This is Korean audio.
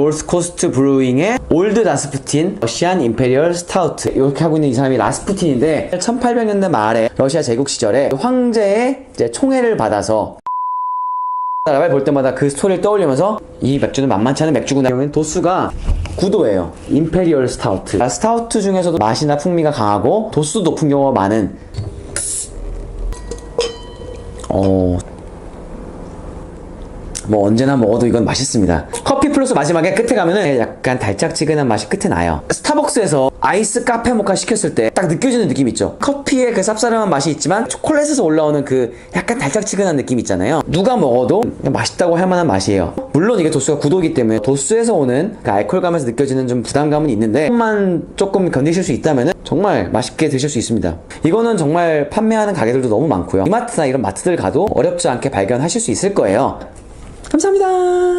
노스코스트 브루잉의 올드 라스푸틴 러시안 임페리얼 스타우트. 이렇게 하고 있는 이 사람이 라스푸틴인데 1800년대 말에 러시아 제국 시절에 황제의 이제 총애를 받아서 나라를 볼 때마다 그 스토리를 떠올리면서 이 맥주는 만만치 않은 맥주구나. 이는 도수가 9도예요. 임페리얼 스타우트. 아, 스타우트 중에서도 맛이나 풍미가 강하고 도수 높은 경우가 많은. 어... 뭐 언제나 먹어도 이건 맛있습니다. 플러스 마지막에 끝에 가면은 약간 달짝지근한 맛이 끝에 나요. 스타벅스에서 아이스 카페 모카 시켰을 때 딱 느껴지는 느낌 있죠. 커피의 그 쌉싸름한 맛이 있지만 초콜릿에서 올라오는 그 약간 달짝지근한 느낌 있잖아요. 누가 먹어도 맛있다고 할 만한 맛이에요. 물론 이게 도수가 9도이기 때문에 도수에서 오는 그 알코올감에서 느껴지는 좀 부담감은 있는데 조금만 조금 견디실 수 있다면은 정말 맛있게 드실 수 있습니다. 이거는 정말 판매하는 가게들도 너무 많고요. 이마트나 이런 마트들 가도 어렵지 않게 발견하실 수 있을 거예요. 감사합니다.